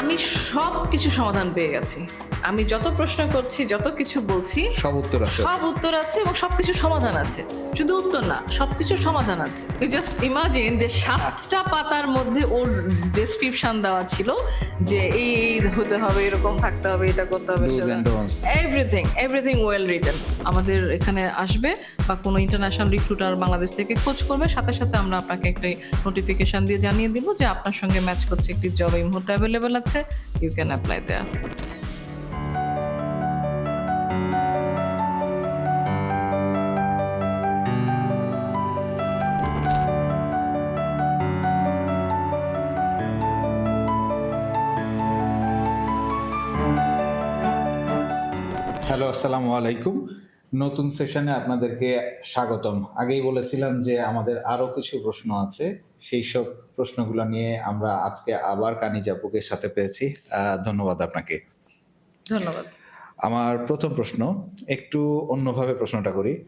আমি সব কিছু সমাধান পেয়ে গেছি। আমি যত প্রশ্ন করছি যত কিছু বলছি সব উত্তর আছে। সব উত্তর আছে এবং সবকিছু সমাধান আছে। শুধু উত্তর না সবকিছু সমাধান আছে। জাস্ট ইমাজিন যে সাতটা পাতার মধ্যে ওর ডেসক্রিপশন দেওয়া ছিল যে এই এই হতে হবে এরকম থাকতে হবে এটা করতে হবে এভরিথিং এভরিথিং ওয়েল রিটেন আমাদের এখানে আসবে বা কোনো ইন্টারন্যাশনাল রিক্রুটার বাংলাদেশ থেকে খোঁজ করবে। সাথে সাথে আমরা আপনাকে একটা নোটিফিকেশন দিয়ে জানিয়ে দিব যে আপনার সঙ্গে ম্যাচ করছে একটি জব এই মুহূর্তে অ্যাভেলেবেল আছে। ইউ ক্যান অ্যাপ্লাই দেয়া হ্যালো আসসালামু আলাইকুম নতুন সেশনে আপনাদেরকে স্বাগতম। আগেই বলেছিলাম যে আমাদের আরও কিছু প্রশ্ন আছে। সেই সব প্রশ্নগুলো নিয়ে আমরা আজকে আবার কানিজ আপুকে সাথে পেয়েছি। ধন্যবাদ আপনাকে। ধন্যবাদ। আমার প্রথম প্রশ্ন একটু অন্যভাবে প্রশ্নটা করি।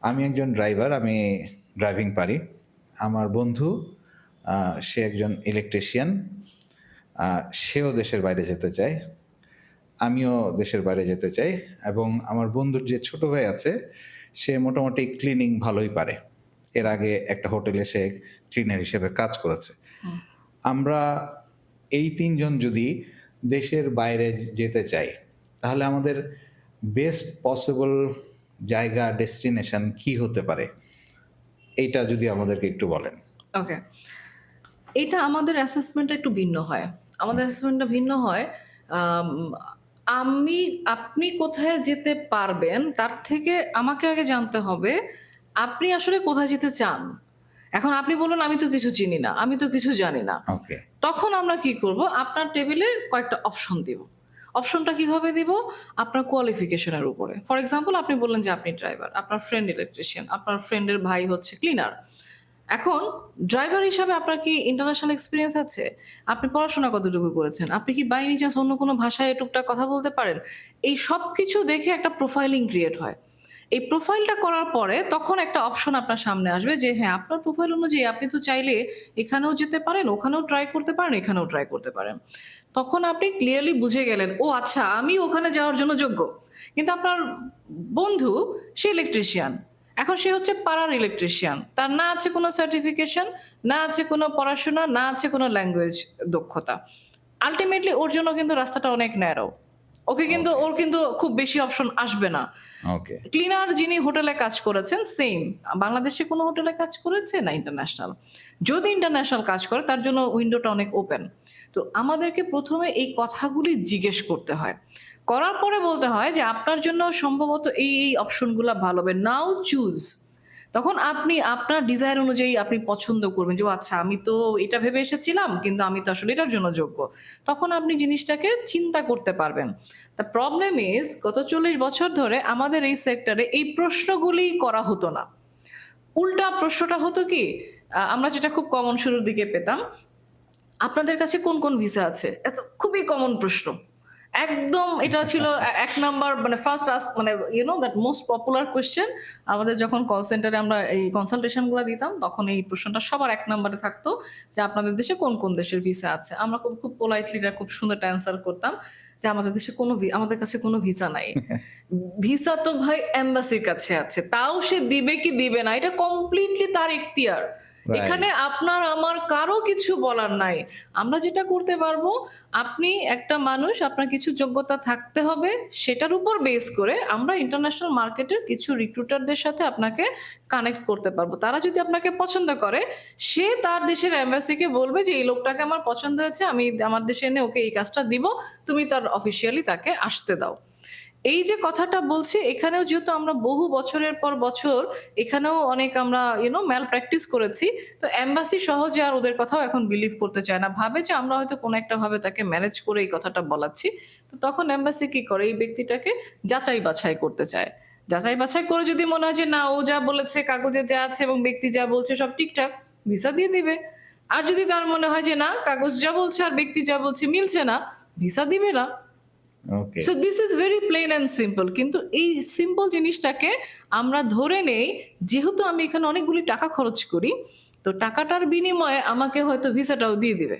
আমি একজন ড্রাইভার আমি ড্রাইভিং পারি। আমার বন্ধু সে একজন ইলেকট্রিশিয়ান। সেও দেশের বাইরে যেতে চায়। আমিও দেশের বাইরে যেতে চাই এবং আমার বন্ধুর যে ছোট ভাই আছে সে মোটামুটি ক্লিনিং ভালোই পারে। এর আগে একটা হোটেলে সে ক্লিনার হিসেবে কাজ করেছে। আমরা এই তিনজন যদি দেশের বাইরে যেতে চাই তাহলে আমাদের বেস্ট পসিবল জায়গা ডেস্টিনেশন কি হতে পারে? এইটা যদি আমাদেরকে একটু বলেন। ওকে এটা আমাদের অ্যাসেসমেন্টটা একটু ভিন্ন হয়। আমাদের অ্যাসেসমেন্টটা ভিন্ন হয় আম, আপনি কোথায় যেতে পারবেন তার থেকে আমাকে আগে জানতে হবে আপনি আসলে কোথায় যেতে চান? এখন আপনি বলুন আমি তো কিছু চিনি না আমি তো কিছু জানি না। তখন আমরা কি করব? আপনার টেবিলে কয়েকটা অপশন দিব। অপশনটা কীভাবে দিব? আপনার কোয়ালিফিকেশনের উপরে। ফর এক্সাম্পল আপনি বললেন যে আপনি ড্রাইভার আপনার ফ্রেন্ড ইলেকট্রিশিয়ান আপনার ফ্রেন্ডের ভাই হচ্ছে ক্লিনার এখন ড্রাইভার হিসাবে আপনার কি ইন্টারন্যাশনাল এক্সপিরিয়েন্স আছে? আপনি পড়াশোনা কতটুকু করেছেন? আপনি কি বাই চান্স অন্য কোনো ভাষায় টুকটাক কথা বলতে পারেন? এই সব কিছু দেখে একটা প্রোফাইলিং ক্রিয়েট হয়। এই প্রোফাইলটা করার পরে তখন একটা অপশন আপনার সামনে আসবে যে হ্যাঁ আপনার প্রোফাইল অনুযায়ী আপনি তো চাইলে এখানেও যেতে পারেন, ওখানেও ট্রাই করতে পারেন, এখানেও ট্রাই করতে পারেন। তখন আপনি ক্লিয়ারলি বুঝে গেলেন, ও আচ্ছা আমি ওখানে যাওয়ার জন্য যোগ্য। কিন্তু আপনার বন্ধু, সে ইলেকট্রিশিয়ান এখন সে হচ্ছে পাড়ার ইলেকট্রিশিয়ান তার না আছে কোনো সার্টিফিকেশন না আছে কোনো পড়াশোনা না আছে কোনো ল্যাঙ্গুয়েজ দক্ষতা। আলটিমেটলি ওর জন্য কিন্তু রাস্তাটা অনেক ন্যারো ওকে কিন্তু ওর কিন্তু খুব বেশি অপশন আসবে না। ক্লিনার যিনি হোটেলে কাজ করেছেন সেম বাংলাদেশে কোনো হোটেলে কাজ করেছে না ইন্টারন্যাশনাল যদি ইন্টারন্যাশনাল কাজ করে তার জন্য উইন্ডোটা অনেক ওপেন তো আমাদেরকে প্রথমে এই কথাগুলি জিজ্ঞেস করতে হয়। করার পরে বলতে হয় যে আপনার জন্য সম্ভবত এই এই অপশনগুলো ভালো হবে। নাও চুজ তখন আপনি আপনার ডিজায়ার অনুযায়ী আপনি পছন্দ করবেন যে আচ্ছা আমি তো এটা ভেবে এসেছিলাম, কিন্তু আমি তো আসলে এটার জন্য যোগ্য। তখন আপনি জিনিসটাকে চিন্তা করতে পারবেন। দ্য প্রবলেম ইজ গত চল্লিশ বছর ধরে আমাদের এই সেক্টরে এই প্রশ্নগুলি করা হতো না। উল্টা প্রশ্নটা হতো কি আমরা যেটা খুব কমন শুরুর দিকে পেতাম, আপনাদের কাছে কোন কোন ভিসা আছে? এত খুবই কমন প্রশ্ন। একদম এটা ছিল এক নাম্বার মানে ফার্স্ট আস মানে you know that most popular question আমাদের যখন কল সেন্টারে আমরা এই কনসালটেশনগুলো দিতাম তখন এই প্রশ্নটা সবার এক নাম্বারে থাকতো যে আপনাদের দেশে কোন কোন দেশের ভিসা আছে আমরা খুব খুব পোলাইটলি খুব সুন্দর অ্যান্সার করতাম যে আমাদের দেশে কোনো আমাদের কাছে কোনো ভিসা নাই ভিসা তো ভাই এম্বাসির কাছে আছে তাও সে দিবে কি দিবে না এটা কমপ্লিটলি তার ইখতিয়ার. এখানে আপনার, আমার কারও কিছু বলার নাই। আমরা যেটা করতে পারব, আপনি একটা মানুষ, আপনার কিছু যোগ্যতা থাকতে হবে, সেটার উপর বেস করে আমরা ইন্টারন্যাশনাল মার্কেটের কিছু রিক্রুটারদের সাথে আপনাকে কানেক্ট করতে পারব। তারা যদি আপনাকে পছন্দ করে, সে তার দেশের এম্বাসিকে বলবে যে, এই লোকটাকে আমার পছন্দ হয়েছে, আমি আমার দেশে এনে ওকে এই কাজটা দিব, তুমি তার অফিসিয়ালি তাকে আসতে দাও। এই যে কথাটা বলছি, এখানেও যেহেতু আমরা বহু বছরের পর বছর এখানেও অনেক আমরা ইউনো ম্যাল প্র্যাকটিস করেছি, তো অ্যাম্বাসি সহজে আর ওদের কথাও এখন বিলিভ করতে চায় না। ভাবে যে আমরা হয়তো কোনো একটা ভাবে তাকে ম্যানেজ করে এই কথাটা বলাচ্ছি, তো তখন অ্যাম্বাসি কি করে? এই ব্যক্তিটাকে যাচাই বাছাই করতে চায়। যাচাই বাছাই করে যদি মনে হয় যে না, ও যা বলেছে, কাগজে যা আছে এবং ব্যক্তি যা বলছে সব ঠিকঠাক ভিসা দিয়ে দিবে। আর যদি তার মনে হয় যে না, কাগজ যা বলছে আর ব্যক্তি যা বলছে মিলছে না ভিসা দিবে না। So this is very plain and simple কিন্তু এই সিম্পল জিনিসটাকে আমরা ধরে নেই যেহেতু আমি এখানে অনেকগুলি টাকা খরচ করি তো টাকাটার বিনিময়ে আমাকে হয়তো ভিসাটাও দিয়ে দিবে।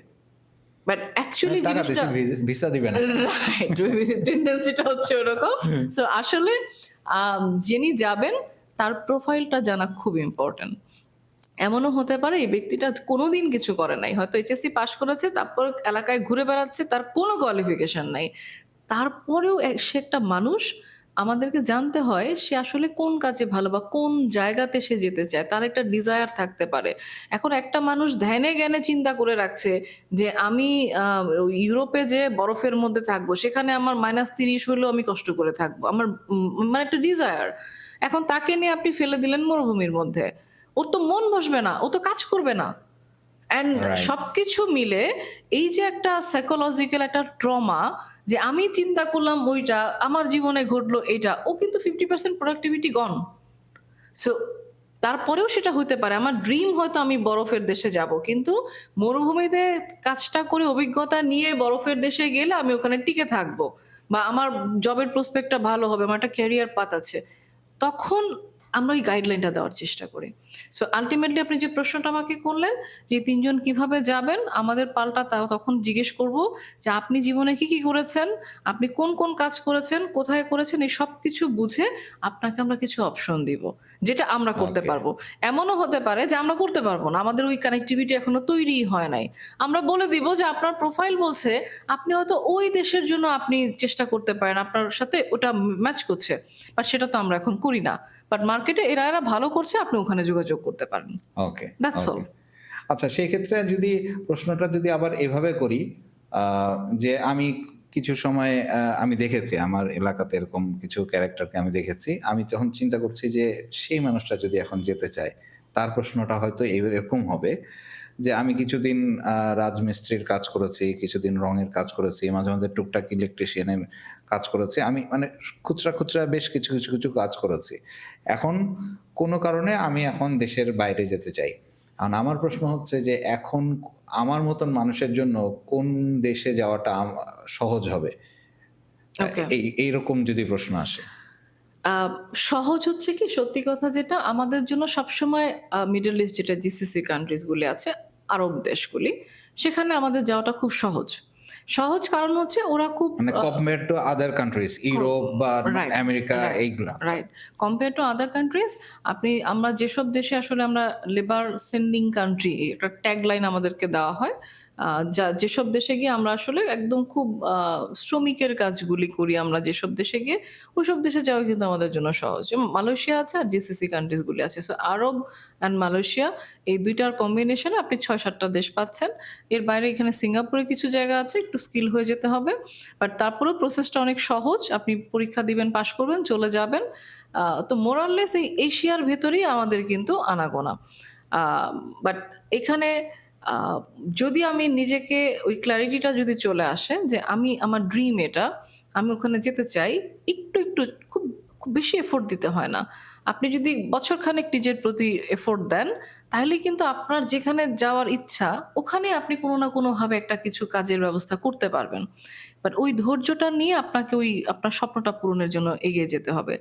বাট অ্যাকচুয়ালি জিনিসটা ভিসা দিবে না। রাইট টেন্ডেন্সিটা হচ্ছে ওরকম। সো আসলে যিনি যাবেন তার প্রোফাইলটা জানা খুব ইম্পর্টেন্ট এমনও হতে পারে এই ব্যক্তিটা কোনোদিন কিছু করে নাই। হয়তো এইচএসসি পাশ করেছে তারপর এলাকায় ঘুরে বেড়াচ্ছে তার কোনো কোয়ালিফিকেশন নাই। তারপরেও এক- সে একটা মানুষ আমাদেরকে জানতে হয় সে আসলে কোন কাজে ভালো বা কোন জায়গাতে সে যেতে চায়। তার একটা ডিজায়ার থাকতে পারে। এখন একটা মানুষ ধ্যানে জ্ঞানে চিন্তা করে রাখছে যে আমি আহ, ওই ইউরোপে যে বরফের মধ্যে থাকব সেখানে আমার মাইনাস তিরিশ হলেও আমি কষ্ট করে থাকব। আমার উম, মানে একটা ডিজায়ার এখন তাকে নিয়ে আপনি ফেলে দিলেন মরুভূমির মধ্যে। ওর তো মন বসবে না ও তো কাজ করবে না। অ্যান্ড. সবকিছু মিলে এই যে একটা সাইকোলজিক্যাল একটা ট্রমা যে আমি চিন্তা করলাম ওইটা, আমার জীবনে ঘটলো এটা, ও কিন্তু fifty percent productivity gone so তারপরেও সেটা হতে পারে। আমার ড্রিম হয়তো আমি বরফের দেশে যাব, কিন্তু মরুভূমিতে কাজটা করে অভিজ্ঞতা নিয়ে বরফের দেশে গেলে আমি ওখানে টিকে থাকব, বা আমার জবের প্রসপেক্টটা ভালো হবে, আমার একটা ক্যারিয়ার পাত আছে। তখন আমরা ওই গাইডলাইনটা দেওয়ার চেষ্টা করি। সো আলটিমেটলি আপনি যে প্রশ্নটা আমাকে করলেন যে তিনজন কীভাবে যাবেন আমাদের পাল্টা তা- তখন জিজ্ঞেস করব যে আপনি জীবনে কি কি করেছেন আপনি কোন কোন কাজ করেছেন কোথায় করেছেন এই সব কিছু বুঝে আপনাকে আমরা কিছু অপশন দিব যেটা আমরা করতে পারব। এমনও হতে পারে যে আমরা করতে পারব না আমাদের ওই কানেক্টিভিটি এখনও তৈরি হয় নাই। আমরা বলে দিব যে আপনার প্রোফাইল বলছে আপনি হয়তো ওই দেশের জন্য আপনি চেষ্টা করতে পারেন আপনার সাথে ওটা ম্যাচ করছে বাট সেটা তো আমরা এখন করি না। বাট মার্কেটে এরা এরা ভালো করছে আপনি ওখানে যোগাযোগ করতে পারেন। ওকে দ্যাটস অল আচ্ছা সেই ক্ষেত্রে যদি প্রশ্নটা যদি আবার এভাবে করি যে আমি কিছু সময় আমি দেখেছি আমার এলাকাতে এরকম কিছু ক্যারেক্টারকে আমি দেখেছি আমি তখন চিন্তা করছি যে সেই মানুষটা যদি এখন যেতে চায় তার প্রশ্নটা হয়তো এরকম হবে যে আমি কিছুদিন রাজমিস্ত্রির কাজ করেছি কিছুদিন রঙের কাজ করেছি মাঝে মাঝে টুকটাক ইলেকট্রিশিয়ানের কাজ করেছি। আমি মানে খুচরা খুচরা বেশ কিছু কিছু কিছু কাজ করেছি। এখন কোনো কারণে আমি এখন দেশের বাইরে যেতে চাই। কারণ আমার প্রশ্ন হচ্ছে যে এখন আমার মতন মানুষের জন্য কোন দেশে যাওয়াটা সহজ হবে? এই এইরকম যদি প্রশ্ন আসে। আহ, সহজ হচ্ছে কি? সত্যি কথা যেটা আমাদের জন্য সবসময় মিডল ইস্ট যেটা জিসিসি কান্ট্রিজ গুলি আছে আরব দেশগুলি সেখানে আমাদের যাওয়াটা খুব সহজ। সহজ কারণ হচ্ছে ওরা খুব মানে compare to other countries Europe বা আমেরিকা এইগুলা right compare to other countries আপনি আমরা যেসব দেশে আসলে আমরা লেবার সেন্ডিং কান্ট্রি একটা ট্যাগ লাইন আমাদেরকে দেওয়া হয় যা যেসব দেশে গিয়ে আমরা আসলে একদম খুব শ্রমিকের কাজগুলি করি আমরা যেসব দেশে গিয়ে, ওইসব দেশে যাওয়া কিন্তু আমাদের জন্য সহজ। মালয়েশিয়া আছে আর জিসিসি কান্ট্রিজগুলি আছে। সো আরব অ্যান্ড মালয়েশিয়া, এই দুইটার কম্বিনেশনে আপনি ছয় সাতটা দেশ পাচ্ছেন। এর বাইরে এখানে সিঙ্গাপুরে কিছু জায়গা আছে, একটু স্কিল হয়ে যেতে হবে। বাট তারপরেও প্রসেসটা অনেক সহজ। আপনি পরীক্ষা দিবেন পাশ করবেন, চলে যাবেন। তো মোরাললেস এই এশিয়ার ভেতরেই আমাদের কিন্তু আনাগোনা। বাট এখানে যদি আমি নিজেকে ওই ক্ল্যারিটিটা যদি চলে আসে যে আমি আমার ড্রিম এটা, আমি ওখানে যেতে চাই, একটু একটু খুব খুব বেশি এফোর্ট দিতে হয় না। আপনি যদি বছরখানেক নিজের প্রতি এফোর্ট দেন, তাহলে কিন্তু আপনার যেখানে যাওয়ার ইচ্ছা, ওখানে আপনি কোনো না কোনোভাবে একটা কিছু কাজের ব্যবস্থা করতে পারবেন। বাট ওই ধৈর্যটা নিয়ে আপনাকে ওই আপনার স্বপ্নটা পূরণের জন্য এগিয়ে যেতে হবে।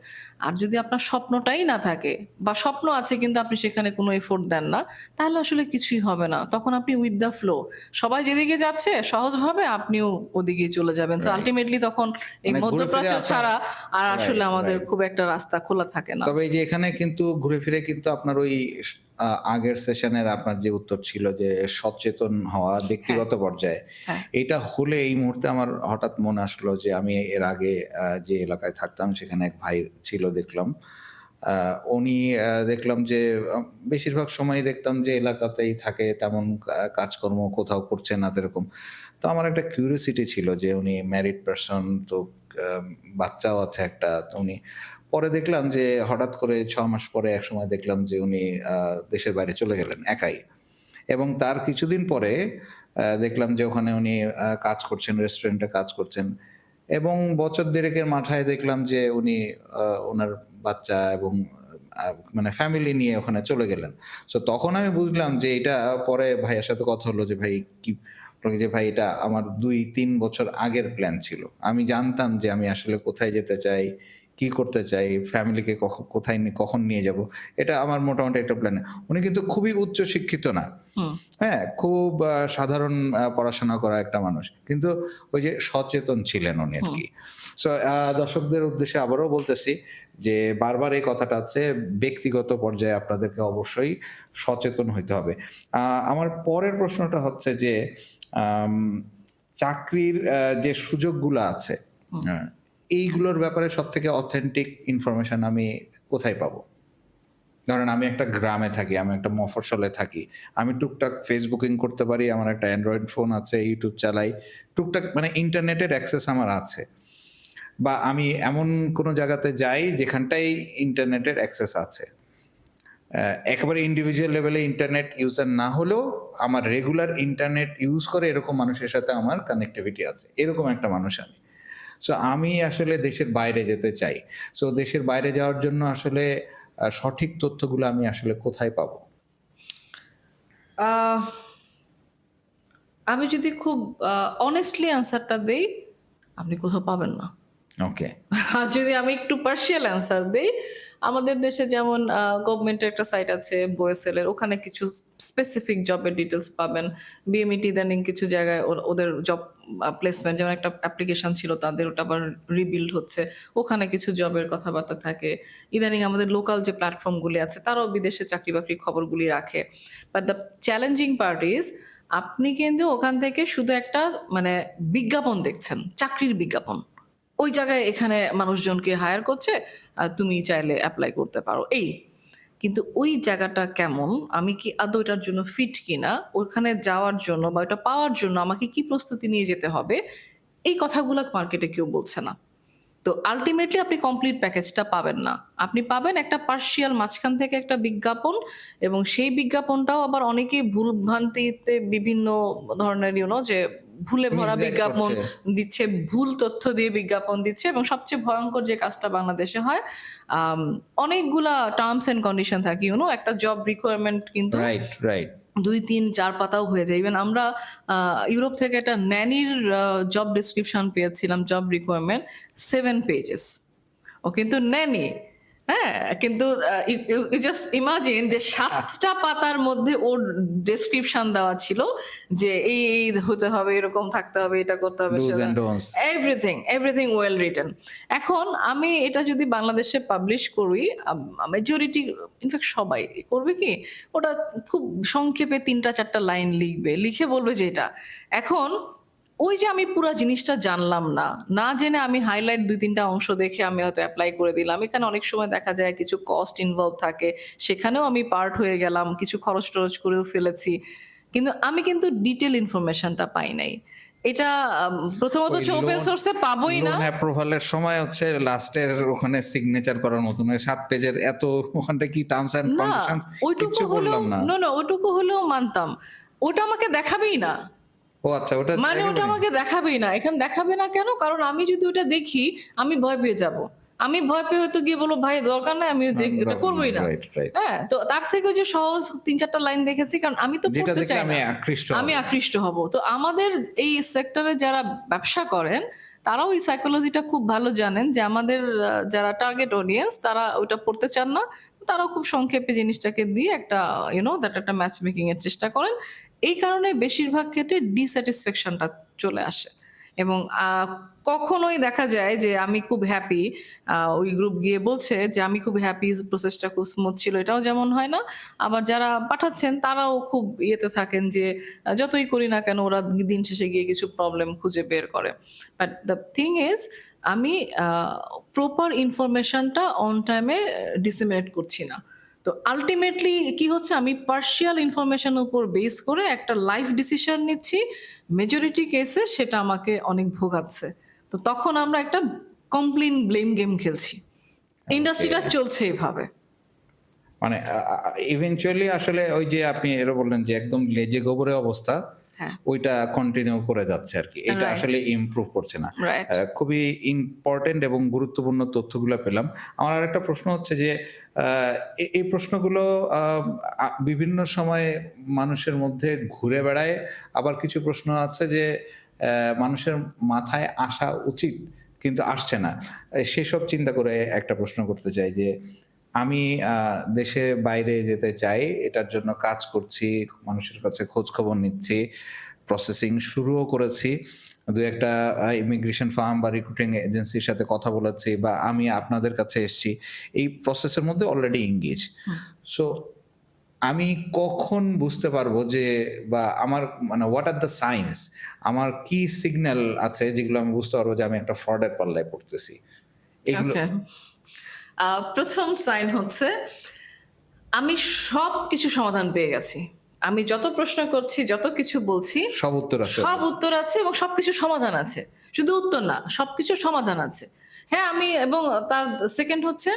আর যদি আপনার স্বপ্নটাই না থাকে বা স্বপ্ন আছে কিন্তু আপনি সেখানে কোনো এফোর্ট দেন না তাহলে আসলে কিছুই হবে না। তখন আপনি উইথ দ্য ফ্লো সবাই যেদিকে যাচ্ছে সহজভাবে আপনিও ওদিকে চলে যাবেন। তো আলটিমেটলি তখন এই মানে মধ্যপ্রাচ্য ছাড়া আর আসলে আমাদের খুব একটা রাস্তা খোলা থাকে না। তবে এই যে এখানে কিন্তু ঘুরে ফিরে কিন্তু আপনার ওই আগের সেশনের আপনার যে উত্তর ছিল যে সচেতন হওয়া ব্যক্তিগত পর্যায়ে হ্যাঁ। এটা হলে এই মুহূর্তে আমার হঠাৎ মনে আসলো যে আমি এর আগে যে এলাকায় থাকতাম সেখানে এক ভাই ছিল দেখলাম। উনি দেখলাম যে বেশিরভাগ সময় দেখতাম যে এলাকাতেই থাকে তেমন কাজকর্ম কোথাও করছে না এরকম তো আমার একটা কিউরিয়াসিটি ছিল যে উনি ম্যারিড পারসন তো বাচ্চাও আছে একটা উনি পরে দেখলাম যে হঠাৎ করে ছ মাস পরে এক সময় দেখলাম যে উনি দেশের বাইরে চলে গেলেন, একাই। এবং তার কিছুদিন পরে দেখলাম যে ওখানে উনি কাজ করছেন, রেস্টুরেন্টে কাজ করছেন। এবং বছর দেড়েকের মাথায় দেখলাম যে উনি ওনার বাচ্চা এবং মানে ফ্যামিলি নিয়ে ওখানে চলে গেলেন। সো তখন আমি বুঝলাম যে এটা পরে ভাইয়ের সাথে কথা হলো যে, ভাই, কি, যে ভাই, এটা আমার দুই, তিন বছর আগের প্ল্যান ছিল। আমি জানতাম যে আমি আসলে কোথায় যেতে চাই কি করতে চাই ফ্যামিলিকে কোথায় কখন নিয়ে যাব এটা আমার মোটামুটি একটা প্ল্যান উনি কিন্তু খুবই উচ্চ শিক্ষিত না। হ্যাঁ খুব সাধারণ পড়াশোনা করা একটা মানুষ। কিন্তু ওই যে সচেতন ছিলেন উনি আর কি। সো দর্শকদের উদ্দেশ্যে আবারও বলতেছি যে বারবার এই কথাটা আছে ব্যক্তিগত পর্যায়ে আপনাদেরকে অবশ্যই সচেতন হইতে হবে। আহ, আমার পরের প্রশ্নটা হচ্ছে যে চাকরির যে সুযোগগুলো আছে হ্যাঁ, এইগুলোর ব্যাপারে সব থেকে অথেন্টিক ইনফরমেশন আমি কোথায় পাবো? ধরেন আমি একটা গ্রামে থাকি, আমি একটা মফস্বলে থাকি, আমি টুকটাক ফেসবুকিং করতে পারি, আমার একটা অ্যান্ড্রয়েড ফোন আছে ইউটিউব চালাই, টুকটাক মানে ইন্টারনেটের অ্যাক্সেস আমার আছে। বা আমি এমন কোনো জায়গাতে যাই যেখানটাই ইন্টারনেটের অ্যাক্সেস আছে। একেবারে ইন্ডিভিজুয়াল লেভেলে ইন্টারনেট ইউজার না হলেও আমার রেগুলার ইন্টারনেট ইউজ করে এরকম মানুষের সাথে আমার কানেক্টিভিটি আছে। এরকম একটা মানুষ আমি। সো আমি আসলে দেশের বাইরে যেতে চাই। সো দেশের বাইরে যাওয়ার জন্য আসলে সঠিক তথ্যগুলো আমি আসলে কোথায় পাব? আমি যদি খুব অনেস্টলি অ্যান্সারটা দেই আপনি কোথাও পাবেন না। ওকে আর যদি আমি একটু পার্শিয়াল অ্যান্সার দিই আমাদের দেশে যেমন গভর্নমেন্টের একটা সাইট আছে বোয়েসেল এর, ওখানে কিছু স্পেসিফিক জবের ডিটেলস পাবেন। বিএমইটি ইদানিং কিছু জায়গায় ওদের জব প্লেসমেন্ট যেমন একটা অ্যাপ্লিকেশন ছিল তাদের, ওটা আবার রিবিল্ড হচ্ছে। ওখানে কিছু জবের কথাবার্তা থাকে। ইদানিং আমাদের লোকাল যে প্ল্যাটফর্মগুলি আছে, তারাও বিদেশে চাকরি বাকরির খবরগুলি রাখে। But the challenging part is আপনি কিন্তু ওখান থেকে শুধু একটা মানে বিজ্ঞাপন দেখছেন, চাকরির বিজ্ঞাপন। ওই জায়গায় এখানে মানুষজনকে হায়ার করছে, আর তুমি চাইলে অ্যাপ্লাই করতে পারো। এই, কিন্তু ওই জায়গাটা কেমন? আমি কি আদৌ এটার জন্য ফিট কিনা? ওখানে যাওয়ার জন্য বা ওটা পাওয়ার জন্য আমাকে কি প্রস্তুতি নিয়ে যেতে হবে? এই কথাগুলো মার্কেটে কেউ বলছে না। তো আলটিমেটলি আপনি কমপ্লিট প্যাকেজটা পাবেন না। আপনি পাবেন একটা পার্শিয়াল মাঝখান থেকে একটা বিজ্ঞাপন, এবং সেই বিজ্ঞাপনটাও আবার অনেকেই ভুল ভ্রান্তিতে বিভিন্ন ধরনের ইউনো যে ভুলে ভরা বিজ্ঞাপন দিচ্ছে ভুল তথ্য দিয়ে বিজ্ঞাপন দিচ্ছে এবং সবচেয়ে ভয়ঙ্কর যে কাজটা বাংলাদেশে হয় অনেকগুলা টার্মস এন্ড কন্ডিশন থাকে ইউনো একটা জব রিকোয়ারমেন্ট কিন্তু রাইট রাইট দুই তিন চার পাতাও হয়ে যায়। ইভেন আমরা ইউরোপ থেকে একটা ন্যানির জব ডিসক্রিপশন পেয়েছিলাম জব রিকোয়ারমেন্ট সেভেন পেজেস ও কিন্তু ন্যানি হ্যাঁ কিন্তু জাস্ট ইমাজিন যে সাতটা পাতার মধ্যে ওর ডেসক্রিপশন দেওয়া ছিল যে এই এই হতে হবে এরকম থাকতে হবে এটা করতে হবে এভরিথিং এভরিথিং ওয়েল রিটেন এখন আমি এটা যদি বাংলাদেশে পাবলিশ করি মেজরিটি ইনফ্যাক্ট সবাই করবে কি? ওটা খুব সংক্ষেপে তিনটা চারটা লাইন লিখবে। লিখে বলবে যে এটা। এখন ওই যে আমি পুরো জিনিসটা জানলাম না। না জেনে আমি হাইলাইট দুই তিনটা অংশ দেখে আমি হয়তো অ্যাপ্লাই করে দিলাম। এখানে অনেক সময় দেখা যায় কিছু কস্ট ইনভলভ থাকে। সেখানেও আমি পার্ট হয়ে গেলাম কিছু খরচ টরচ করেও ফেলেছি। কিন্তু আমি কিন্তু ডিটেল ইনফরমেশনটা পাই নাই। এটা প্রথমত ওপেন সোর্সে পাবোই না। অ্যাপ্রুভালের সময় হচ্ছে লাস্টের ওখানে সিগনেচার করার মতো মানে সাত পেজের এত ওখানটা কি টার্মস এন্ড কন্ডিশনস ওইটুকু কিছু বললাম না। না না ওইটুকু হলেও মানতাম। ওটা আমাকে দেখাবেই না। ও আচ্ছা ওটা মানে ওটা আমাকে দেখাবেই না। এখানে দেখাবে না কেন? কারণ আমি যদি ওটা দেখি আমি ভয় পেয়ে যাব। আমি ভয় পেয়ে হয়তো গিয়ে বলব ভাই দরকার নাই আমি এটা করবোই না। হ্যাঁ তো তার থেকে যে সহজ তিন চারটা লাইন দেখেছি কারণ আমি তো পড়তে চাই আমি আকৃষ্ট আমি হব। আকৃষ্ট হব। তো আমাদের এই সেক্টরে যারা ব্যবসা করেন তারাও এই সাইকোলজিটা খুব ভালো জানেন যে আমাদের যারা টার্গেট অডিয়েন্স তারা ওইটা পড়তে চান না। তারাও খুব সংক্ষেপে জিনিসটাকে দিয়ে একটা ইউনো দ্যাট একটা ম্যাচ মেকিং এর চেষ্টা করেন। এই কারণে বেশিরভাগ ক্ষেত্রে ডিস্যাটিসফ্যাকশনটা চলে আসে। এবং কখনোই দেখা যায় যে আমি খুব হ্যাপি ওই গ্রুপ গিয়ে বলছে যে আমি খুব হ্যাপি প্রসেসটা খুব স্মুথ ছিল, এটাও যেমন হয় না। আবার যারা পাঠাচ্ছেন, তারাও খুব ইয়েতে থাকেন যে যতই করি না কেন ওরা দিন শেষে গিয়ে কিছু প্রবলেম খুঁজে বের করে। বাট দ্য থিং ইজ আমি প্রপার ইনফরমেশনটা অন টাইমে ডিসিমিনেট করছি না। তো আলটিমেটলি কি হচ্ছে? আমি পার্শিয়াল ইনফরমেশন উপর বেস করে একটা লাইফ ডিসিশন নিচ্ছি। মেজরিটি কেসে সেটা আমাকে অনেক ভোগাচ্ছে। তো তখন আমরা একটা কমপ্লেন ব্লেম গেম খেলছি। ইন্ডাস্ট্রিটা চলছে এভাবে। মানে ইভেনচুয়ালি আসলে ওই যে আপনি এরকম বললেন যে একদম লেজে গোবরে অবস্থা। ওইটা কন্টিনিউ করে যাচ্ছে আর কি এটা আসলে ইমপ্রুভ করছে না। খুবই ইম্পর্টেন্ট এবং গুরুত্বপূর্ণ তথ্যগুলো পেলাম। আমার আরেকটা প্রশ্ন হচ্ছে যে এই প্রশ্নগুলো বিভিন্ন সময় মানুষের মধ্যে ঘুরে বেড়ায়। আবার কিছু প্রশ্ন আছে যে আহ, মানুষের মাথায় আসা উচিত কিন্তু আসছে না। সেসব চিন্তা করে একটা প্রশ্ন করতে চাই যে আমি দেশের বাইরে যেতে চাই এটার জন্য কাজ করছি মানুষের কাছে খোঁজ খবর নিচ্ছি প্রসেসিং শুরুও করেছি। দু একটা ইমিগ্রেশন ফার্ম বা রিক্রুটিং এজেন্সির সাথে কথা বলেছি বা আমি আপনাদের কাছে এসেছি এই প্রসেসের মধ্যে অলরেডি হুম। সো আমি কখন বুঝতে পারব যে বা আমার মানে হোয়াট আর দ্য সাইন্স আমার কি সিগন্যাল আছে যেগুলো আমি বুঝতে পারব যে আমি একটা ফ্রডের পাল্লায় পড়তেছি? এগুলো প্রথম সাইন হচ্ছে আমি সব কিছু সমাধান পেয়ে গেছি। আমি যত প্রশ্ন করছি যত কিছু বলছি সব উত্তর আছে। সব উত্তর আছে এবং সবকিছু সমাধান আছে। শুধু উত্তর না সবকিছু সমাধান আছে। হ্যাঁ আমি এবং তার সেকেন্ড হচ্ছে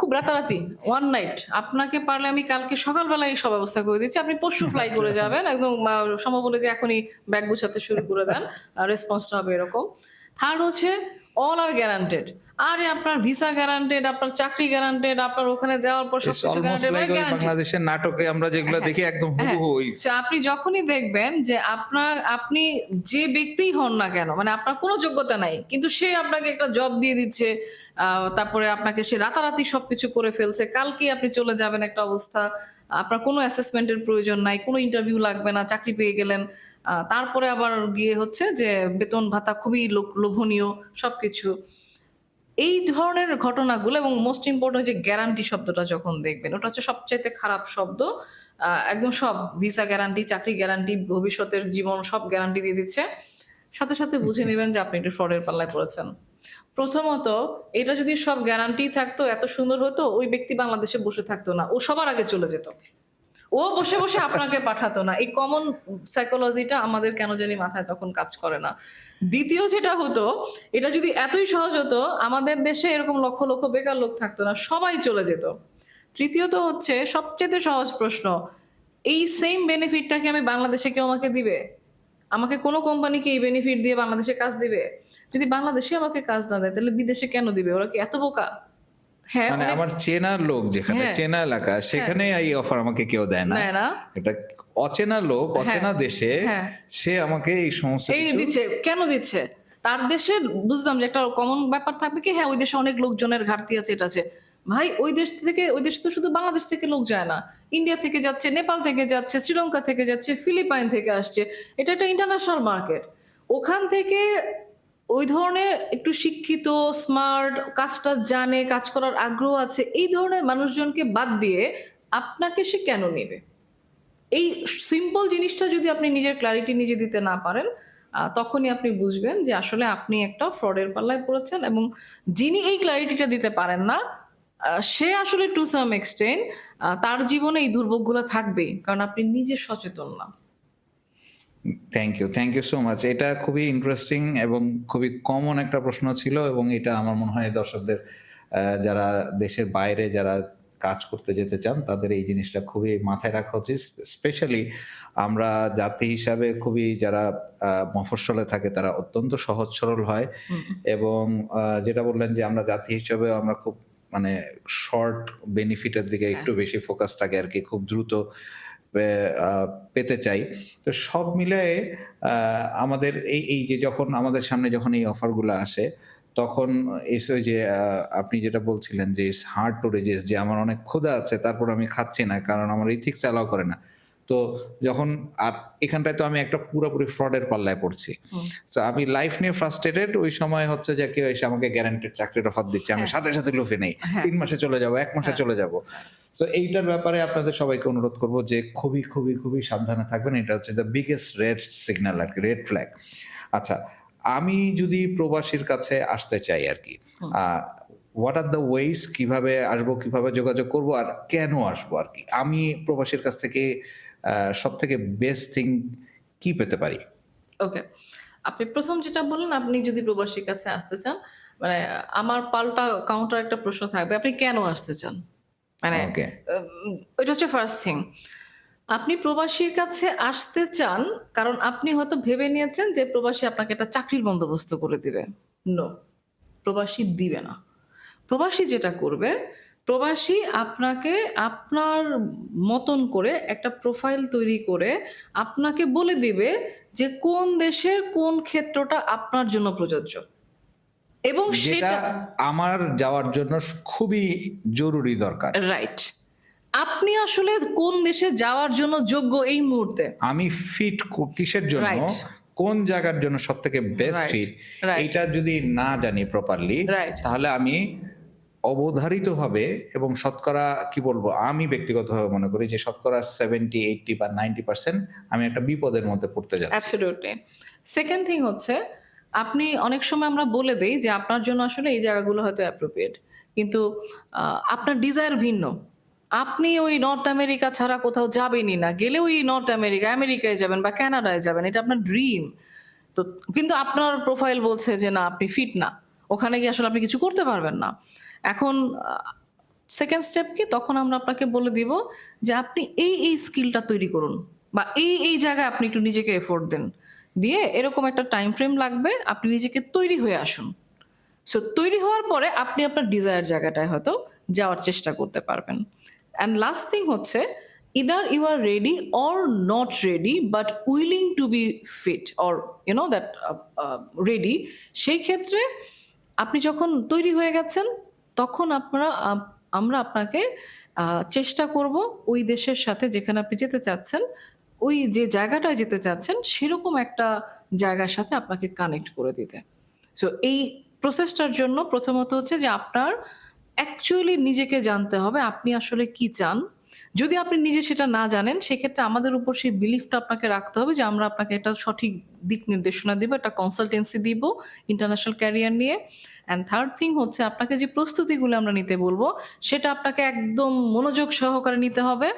খুব রাতারাতি ওয়ান নাইট আপনাকে পারলে আমি কালকে সকালবেলায় এই সব ব্যবস্থা করে দিচ্ছি। আপনি পরশু ফ্লাই করে যাবেন একদম সম্ভব হলে যে এখনই ব্যাগ গুছাতে শুরু করে দেন রেসপন্সটা হবে এরকম। থার্ড হচ্ছে অল আর গ্যারান্টেড আরে আপনার ভিসা গ্যারান্টেড আপনার চাকরি গ্যারান্টেড আপনার ওখানে যাওয়ার পর সবকিছু গ্যারান্টেড বাংলাদেশের নাটকে আমরা যেগুলো হ্যাঁ, দেখি একদম হ্যাঁ। হুবহু ওই আপনি যখনই দেখবেন যে আপনার আপনি যে ব্যক্তিই হন না কেন মানে আপনার কোনো যোগ্যতা নাই কিন্তু সে আপনাকে একটা জব দিয়ে দিচ্ছে তারপরে আপনাকে সে রাতারাতি সবকিছু করে ফেলছে কালকে আপনি চলে যাবেন একটা অবস্থা আপনার কোনো অ্যাসেসমেন্টের প্রয়োজন নাই কোনো ইন্টারভিউ লাগবে না চাকরি পেয়ে গেলেন আহ, তারপরে আবার গিয়ে হচ্ছে যে বেতন ভাতা খুবই লোভনীয় সবকিছু। এই ধরনের ঘটনাগুলো এবং মোস্ট ইম্পর্টেন্ট যে গ্যারান্টি শব্দটা যখন দেখবেন ওটা হচ্ছে সবচাইতে খারাপ শব্দ। একদম সব ভিসা গ্যারান্টি চাকরি গ্যারান্টি ভবিষ্যতের জীবন সব গ্যারান্টি দিয়ে দিচ্ছে। সাথে সাথে বুঝে নেবেন যে আপনি একটু ফ্রডের পাল্লায় পড়েছেন। প্রথমত এটা যদি সব গ্যারান্টি থাকতো এত সুন্দর হতো ওই ব্যক্তি বাংলাদেশে বসে থাকতো না। ও সবার আগে চলে যেত। ও বসে বসে আপনাকে পাঠাতো না। এই কমন সাইকোলজিটা আমাদের কেন জানি মাথায় তখন কাজ করে না। দ্বিতীয় যেটা হতো, এটা যদি এতই সহজ হতো, আমাদের দেশে এরকম লক্ষ লক্ষ বেকার লোক থাকতো না, সবাই চলে যেত। তৃতীয়ত হচ্ছে, সবচেয়ে সহজ প্রশ্ন, এই সেম বেনিফিটটা কি আমি বাংলাদেশে কেউ আমাকে দিবে? আমাকে কোনো কোম্পানিকে এই বেনিফিট দিয়ে বাংলাদেশে কাজ দিবে? যদি বাংলাদেশে আমাকে কাজ না দেয়, তাহলে বিদেশে কেন দিবে? ওরা কি এত বোকা? মানে আমার চেনা লোক যেখানে হ্যাঁ। চেনা এলাকা সেখানে এই অফার আমাকে কেউ দেয় না। এটা অচেনা লোক অচেনা দেশে হ্যাঁ। সে আমাকে এই সমস্ত এই দিচ্ছে কেন দিচ্ছে? তার দেশে বুঝলাম যে একটা কমন ব্যাপার থাকবে কি হ্যাঁ ওই দেশে অনেক লোকজনের ঘাটতি আছে এটা আছে। ভাই ওই দেশ থেকে ওই দেশ তো শুধু বাংলাদেশ থেকে লোক যায় না। ইন্ডিয়া থেকে যাচ্ছে নেপাল থেকে যাচ্ছে শ্রীলঙ্কা থেকে যাচ্ছে ফিলিপাইন থেকে আসছে। এটা একটা ইন্টারন্যাশনাল মার্কেট ওখান থেকে ওই ধরনের একটু শিক্ষিত স্মার্ট কাজটা জানে, কাজ করার আগ্রহ আছে, এই ধরনের মানুষজনকে বাদ দিয়ে আপনাকে সে কেন নেবে? এই সিম্পল জিনিসটা যদি আপনি নিজের ক্লারিটি নিজে দিতে না পারেন তখনই আপনি বুঝবেন যে আসলে আপনি একটা ফ্রডের পাল্লায় পড়েছেন এবং যিনি এই ক্লারিটিটা দিতে পারেন না সে আসলে টু সাম এক্সটেন্ট তার জীবনে এই দুর্ভোগগুলো থাকবেই, কারণ আপনি নিজে সচেতন না। Thank you thank you so much এটা খুবই ইন্টারেস্টিং এবং খুবই কমন একটা প্রশ্ন ছিল এবং এটা আমার মনে হয় দর্শকদের যারা দেশের বাইরে যারা কাজ করতে যেতে চান তাদের এই জিনিসটা খুবই মাথায় রাখা উচিত। স্পেশালি আমরা জাতি হিসাবে খুবই যারা মফস্বলে থাকে তারা অত্যন্ত সহজ সরল হয়। এবং যেটা বললেন যে আমরা জাতি হিসাবে আমরা খুব মানে শর্ট বেনিফিটের দিকে একটু বেশি ফোকাস থাকে আর কি খুব দ্রুত পেতে চাই। তো সব মিলে আমাদের এই এই যে যখন আমাদের সামনে যখন এই অফারগুলো আসে তখন এসে ওই যে আপনি যেটা বলছিলেন যে হার্ড টু রেজেস যে আমার অনেক ক্ষুধা আছে তারপর আমি খাচ্ছি না কারণ আমার ইথিক্স অ্যালাউ করে না। তো যখন আর এখানটায় তো আমি একটা পুরোপুরি ফ্রডের পাল্লায় পড়ছি। তো আমি লাইফ নিয়ে ফ্রাস্ট্রেটেড ওই সময় হচ্ছে যে কেউ এসে আমাকে গ্যারান্টেড চাকরির অফার দিচ্ছে আমি হ্যাঁ। সাথে সাথে লুফে নেই। হ্যাঁ। তিন মাসে চলে যাব এক মাসে হ্যাঁ। চলে যাব। তো এইটার ব্যাপারে আপনাদের সবাইকে অনুরোধ করব যে খুবই খুবই খুবই সাবধানে থাকবেন। এটা হচ্ছে দ্য বিগেস্ট রেড সিগন্যাল আর কি রেড ফ্ল্যাগ আচ্ছা আমি যদি প্রবাসীর কাছে আসতে চাই আর কি। হোয়াট আর দ্য ওয়েস কীভাবে আসব কীভাবে যোগাযোগ করব আর কেন আসব আর কি? আমি প্রবাসীর কাছ থেকে সব থেকে বেস্ট থিং কি পেতে পারি? ওকে আপনি প্রথম যেটা বললেন আপনি যদি প্রবাসীর কাছে আসতে চান মানে আমার পাল্টা কাউন্টার একটা প্রশ্ন থাকবে আপনি কেন আসতে চান? মানে ওইটা হচ্ছে ফার্স্ট থিং আপনি প্রবাসীর কাছে আসতে চান কারণ আপনি হয়তো ভেবে নিয়েছেন যে প্রবাসী আপনাকে একটা চাকরির বন্দোবস্ত করে দিবে। নো প্রবাসী দিবে না। প্রবাসী যেটা করবে প্রবাসী আপনাকে আপনার মতন করে একটা প্রোফাইল তৈরি করে আপনাকে বলে দিবে যে কোন দেশের কোন ক্ষেত্রটা আপনার জন্য প্রযোজ্য। এবং সেটা আমার যাওয়ার জন্য খুবই জরুরি দরকার। রাইট আপনি আসলে কোন দেশে যাওয়ার জন্য যোগ্য এই মুহূর্তে? আমি ফিট কিসের জন্য? কোন জায়গার জন্য সব থেকে বেস্ট ফিট. এইটা যদি না জানি প্রপারলি. তাহলে আমি অবধারিত হবে এবং শতকরা কি বলব আমি ব্যক্তিগতভাবে মনে করি যে শতকরা সেভেন্টি এইটটি বা নাইনটি পার্সেন্ট আমি একটা বিপদের মধ্যে পড়তে যাচ্ছি। অ্যাবসলিউটলি সেকেন্ড থিং হচ্ছে আপনি অনেক সময় আমরা বলে দেই যে আপনার জন্য আসলে এই জায়গাগুলো হয়তো অ্যাপ্রোপ্রিয়েট কিন্তু আপনার ডিজায়ার ভিন্ন। আপনি ওই নর্থ আমেরিকা ছাড়া কোথাও যাবেনই না। গেলে ওই নর্থ আমেরিকা আমেরিকায় যাবেন বা কানাডায় যাবেন, এটা আপনার ড্রিম তো, কিন্তু আপনার প্রোফাইল বলছে যে না, আপনি ফিট না। ওখানে গিয়ে আসলে আপনি কিছু করতে পারবেন না। এখন সেকেন্ড স্টেপ কি? তখন আমরা আপনাকে বলে দিব যে আপনি এই এই স্কিলটা তৈরি করুন। বা এই এই জায়গায় আপনি একটু নিজেকে এফোর্ট দেন। দিয়ে এরকম একটা টাইম ফ্রেম লাগবে, আপনি নিজেকে তৈরি হয়ে আসুন। সো তৈরি হওয়ার পরে আপনি আপনার ডিজায়ার জায়গাটায় হয়তো যাওয়ার চেষ্টা করতে পারবেন। অ্যান্ড লাস্ট থিং হচ্ছে either you are ready or not ready but willing to be fit or you know that ready সেই ক্ষেত্রে আপনি যখন তৈরি হয়ে গেছেন, তখন আপনারা আমরা আপনাকে চেষ্টা করব ওই দেশের সাথে যেখানে আপনি যেতে চাচ্ছেন ওই যে জায়গাটায় যেতে চাচ্ছেন, সেরকম একটা জায়গার সাথে আপনাকে কানেক্ট করে দিতে। সো এই প্রসেসটার জন্য প্রথমত হচ্ছে যে আপনার অ্যাকচুয়ালি নিজেকে জানতে হবে আপনি আসলে কি চান। যদি আপনি নিজে সেটা না জানেন, সেক্ষেত্রে আমাদের উপর সেই বিলিফটা আপনাকে রাখতে হবে যে আমরা আপনাকে একটা সঠিক দিক নির্দেশনা দিব, একটা কনসালটেন্সি দিব ইন্টারন্যাশনাল ক্যারিয়ার নিয়ে। অ্যান্ড থার্ড থিং হচ্ছে আপনাকে যে প্রস্তুতিগুলো আমরা নিতে বলব, সেটা আপনাকে একদম মনোযোগ সহকারে নিতে হবে।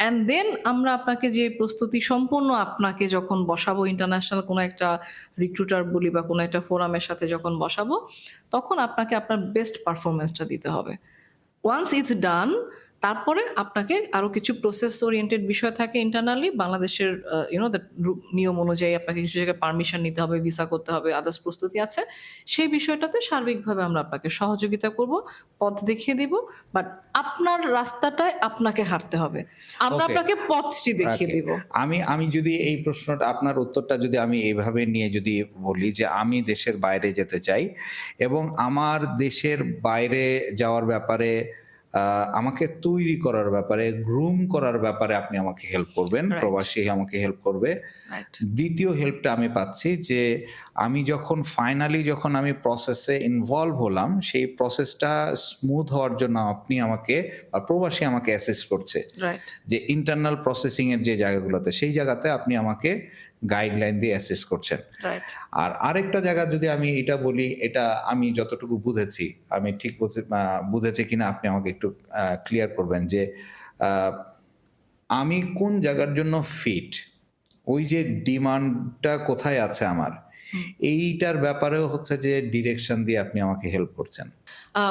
অ্যান্ড দেন আমরা আপনাকে যে প্রস্তুতি সম্পূর্ণ আপনাকে যখন বসাবো ইন্টারন্যাশনাল কোনো একটা রিক্রুটার বলি বা কোনো একটা ফোরামের সাথে যখন বসাবো, তখন আপনাকে আপনার বেস্ট পারফরমেন্সটা দিতে হবে। ওয়ান্স ইটস ডান তারপরে আপনাকে আরও কিছু প্রসেস ওরিয়েন্টেড বিষয় থাকে ইন্টারনালি বাংলাদেশের ইউনো দ্যাট নিয়ম অনুযায়ী আপনাকে কিছু জায়গায় পারমিশন নিতে হবে ভিসা করতে হবে আদার্স প্রস্তুতি আছে। সেই বিষয়টাতে সার্বিকভাবে আমরা আপনাকে সহযোগিতা করব পথ দেখিয়ে দিব বাট আপনার রাস্তাটায় আপনাকে হাঁটতে হবে। আমরা আপনাকে পথটি দেখিয়ে. দিব। আমি আমি যদি এই প্রশ্নটা আপনার উত্তরটা যদি আমি এইভাবে নিয়ে যদি বলি যে আমি দেশের বাইরে যেতে চাই এবং আমার দেশের বাইরে যাওয়ার ব্যাপারে আমাকে তৈরি করার ব্যাপারে গ্রুম করার ব্যাপারে আপনি আমাকে হেল্প করবেন প্রবাসী আমাকে হেল্প করবে। দ্বিতীয় হেল্পটা আমি পাচ্ছি যে আমি যখন ফাইনালি যখন আমি প্রসেসে ইনভলভ হলাম সেই প্রসেসটা স্মুথ হওয়ার জন্য আপনি আমাকে বা প্রবাসী আমাকে অ্যাসিস্ট করছে। যে ইন্টারনাল প্রসেসিং এর যে জায়গাগুলোতে সেই জায়গাতে আপনি আমাকে গাইডলাইন দিয়ে অ্যাসেস করছেন। আর আরেকটা জায়গা যদি আমি এটা বলি এটা আমি যতটুকু বুঝেছি আমি ঠিক বুঝে- বুঝেছি কিনা আপনি আমাকে একটু ক্লিয়ার করবেন যে আমি কোন জায়গার জন্য ফিট ওই যে ডিমান্ডটা কোথায় আছে আমার? এইটার ব্যাপারেও হচ্ছে যে ডিরেকশন দিয়ে আপনি আমাকে হেল্প করছেন।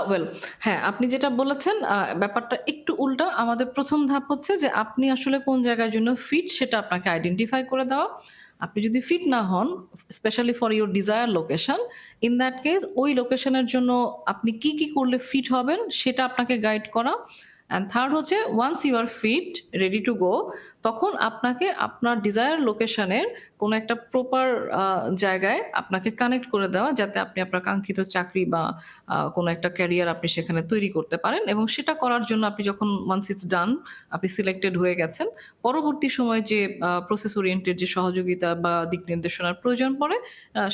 ওয়েল হ্যাঁ আপনি যেটা বলেছেন ব্যাপারটা একটু উল্টা। আমাদের প্রথম ধাপ হচ্ছে যে আপনি আসলে কোন জায়গার জন্য ফিট সেটা আপনাকে আইডেন্টিফাই করে দেওয়া। আপনি যদি ফিট না হন specially for your desire location in that case ওই লোকেশনের জন্য আপনি কি কি করলে ফিট হবেন সেটা আপনাকে গাইড করা। অ্যান্ড থার্ড হচ্ছে once you are fit ready to go তখন আপনাকে আপনার ডিজায়ার লোকেশনের কোনো একটা প্রপার জায়গায় আপনাকে কানেক্ট করে দেওয়া যাতে আপনি আপনার কাঙ্ক্ষিত চাকরি বা কোনো একটা ক্যারিয়ার আপনি সেখানে তৈরি করতে পারেন। এবং সেটা করার জন্য আপনি যখন ওয়ান্স ইটস ডান আপনি সিলেক্টেড হয়ে গেছেন, পরবর্তী সময়ে যে প্রসেস ওরিয়েন্টেড যে সহযোগিতা বা দিক নির্দেশনার প্রয়োজন পড়ে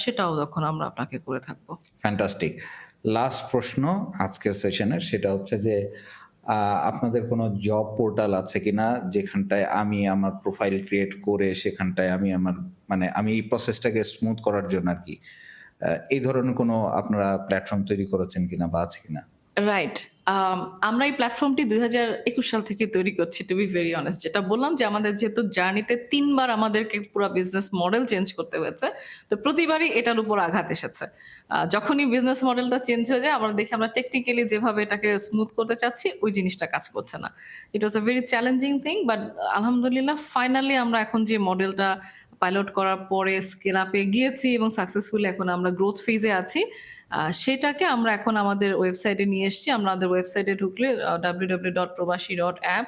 সেটাও তখন আমরা আপনাকে করে থাকব। ফ্যান্টাস্টিক লাস্ট প্রশ্ন আজকের সেশনের সেটা হচ্ছে যে আপনাদের কোনো জব পোর্টাল আছে কিনা যেখানটায় আমি আমার প্রোফাইল ক্রিয়েট করে সেখানটায় আমি আমার মানে আমি এই প্রসেসটাকে স্মুথ করার জন্য আর কি এই ধরনের কোনো আপনারা প্ল্যাটফর্ম তৈরি করেছেন কিনা বা আছে কিনা? রাইট আমরা এই প্ল্যাটফর্মটি দুই একুশ সাল থেকে তৈরি করছি টু বি ভেরি অনেস্ট যেটা বললাম যে আমাদের যেহেতু জার্নিতে তিনবার আমাদেরকে পুরো বিজনেস মডেল চেঞ্জ করতে হয়েছে, তো প্রতিবারই এটার উপর আঘাত এসেছে। যখনই বিজনেস মডেলটা চেঞ্জ হয়ে যায়, আমরা দেখি আমরা টেকনিক্যালি যেভাবে এটাকে স্মুথ করতে চাচ্ছি, ওই জিনিসটা কাজ করছে না। It was a very challenging thing but আলহামদুলিল্লাহ ফাইনালি আমরা এখন যে মডেলটা পাইলট করার পরে স্কেল আপে গিয়েছি এবং সাকসেসফুলি এখন আমরা গ্রোথ ফেজে আছি। সেটাকে আমরা এখন আমাদের ওয়েবসাইটে নিয়ে এসেছি। আমাদের ওয়েবসাইটে ঢুকলে W W dot Probashi dot app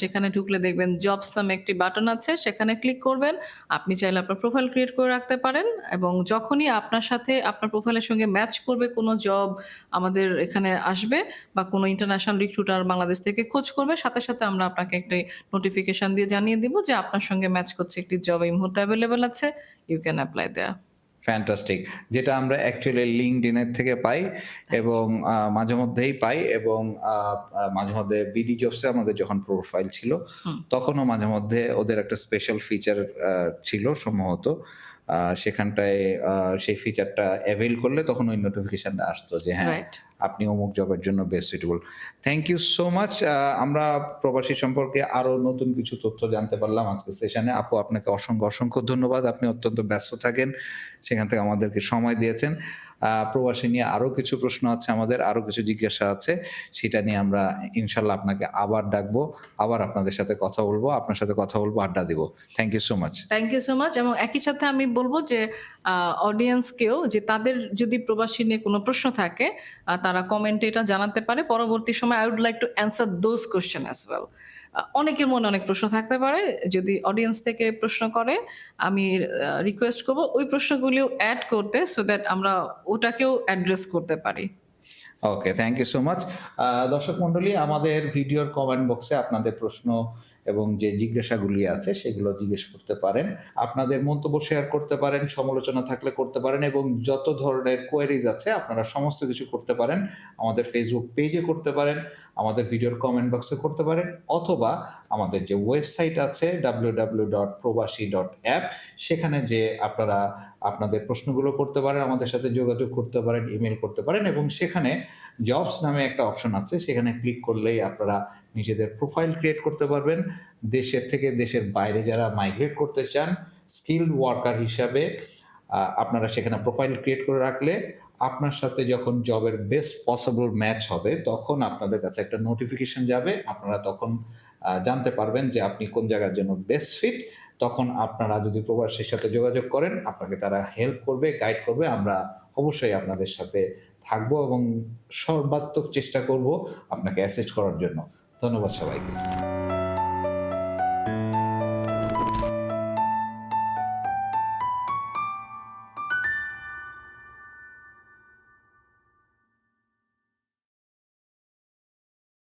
সেখানে ঢুকলে দেখবেন জবস নামে একটি বাটন আছে, সেখানে ক্লিক করবেন। আপনি চাইলে আপনার প্রোফাইল ক্রিয়েট করে রাখতে পারেন এবং যখনই আপনার সাথে আপনার প্রোফাইলের সঙ্গে ম্যাচ করবে কোনো জব আমাদের এখানে আসবে বা কোনো ইন্টারন্যাশনাল রিক্রুটার বাংলাদেশ থেকে খোঁজ করবে, সাথে সাথে আমরা আপনাকে একটি নোটিফিকেশন দিয়ে জানিয়ে দিব যে আপনার সঙ্গে ম্যাচ করছে একটি জব এই মুহূর্তে অ্যাভেলেবেল আছে। ইউ ক্যান অ্যাপ্লাই দেয়া ফ্যান্টাস্টিক যেটা আমরা অ্যাকচুয়ালি লিঙ্কডিনের থেকে পাই এবং মাঝে মধ্যেই পাই এবং মাঝে মধ্যে বিডি জবসে আমাদের যখন প্রোফাইল ছিল তখনও মাঝে মধ্যে ওদের একটা স্পেশাল ফিচার ছিল সম্ভবত। সেখানটায় সেই ফিচারটা অ্যাভেল করলে তখন ওই নোটিফিকেশনটা আসতো যে হ্যাঁ আপনি অমুক জবের জন্য best suitable thank you so much আমরা প্রবাসী সম্পর্কে আরও নতুন কিছু তথ্য জানতে পারলাম আজকে সেশনে আপু, আপনাকে অসংখ্য অসংখ্য ধন্যবাদ। আপনি অত্যন্ত ব্যস্ত থাকেন, সেখান থেকে আমাদেরকে সময় দিয়েছেন। প্রবাসী নিয়ে আরও কিছু প্রশ্ন আছে, আমাদের আরও কিছু জিজ্ঞাসা আছে, সেটা নিয়ে আমরা ইনশাল্লাহ আপনাকে আবার ডাকবো, আবার আপনাদের সাথে কথা বলব, আপনার সাথে কথা বলব, আড্ডা দিব। Thank you so much thank you so much এবং একই সাথে আমি বলব যে অডিয়েন্সকেও যে তাদের যদি প্রবাসী নিয়ে কোনো প্রশ্ন থাকে তারা কমেন্টে এটা জানাতে পারে। পরবর্তী সময় I would like to answer those question as well অনেকের মনে অনেক প্রশ্ন থাকতে পারে। যদি অডিয়েন্স থেকে প্রশ্ন করে, আমি রিকোয়েস্ট করব ওই প্রশ্নগুলিও অ্যাড করতে সো দ্যাট আমরা ওটাকেও অ্যাড্রেস করতে পারি। Okay thank you so much দর্শক মন্ডলী আমাদের ভিডিওর কমেন্ট বক্সে আপনাদের প্রশ্ন এবং যে জিজ্ঞাসাগুলি আছে সেগুলো জিজ্ঞেস করতে পারেন। আপনাদের মন্তব্য শেয়ার করতে পারেন, সমালোচনা থাকলে করতে পারেন এবং যত ধরনের কোয়ারিজ আছে আপনারা সমস্ত কিছু করতে পারেন। আমাদের ফেসবুক পেজে করতে পারেন, আমাদের ভিডিওর কমেন্ট বক্সে করতে পারেন অথবা আমাদের যে ওয়েবসাইট আছে ডাব্লিউ ডট ডট অ্যাপ সেখানে যে আপনারা আপনাদের প্রশ্নগুলো করতে পারেন, আমাদের সাথে যোগাযোগ করতে পারেন ইমেল করতে পারেন এবং সেখানে জবস নামে একটা অপশন আছে, সেখানে ক্লিক করলেই আপনারা নিজেদের প্রোফাইল ক্রিয়েট করতে পারবেন। দেশের থেকে দেশের বাইরে যারা মাইগ্রেট করতে চান স্কিল্ড ওয়ার্কার হিসাবে আপনারা সেখানে প্রোফাইল ক্রিয়েট করে রাখলে আপনার সাথে যখন জবের বেস্ট পসিবল ম্যাচ হবে, তখন আপনাদের কাছে একটা নোটিফিকেশন যাবে। আপনারা তখন জানতে পারবেন যে আপনি কোন জায়গার জন্য বেস্ট ফিট তখন আপনারা যদি প্রবাসীর সাথে যোগাযোগ করেন, আপনাকে তারা হেল্প করবে গাইড করবে। আমরা অবশ্যই আপনাদের সাথে থাকব এবং সর্বাত্মক চেষ্টা করব আপনাকে অ্যাসিস্ট করার জন্য। ধন্যবাদ সবাইকে।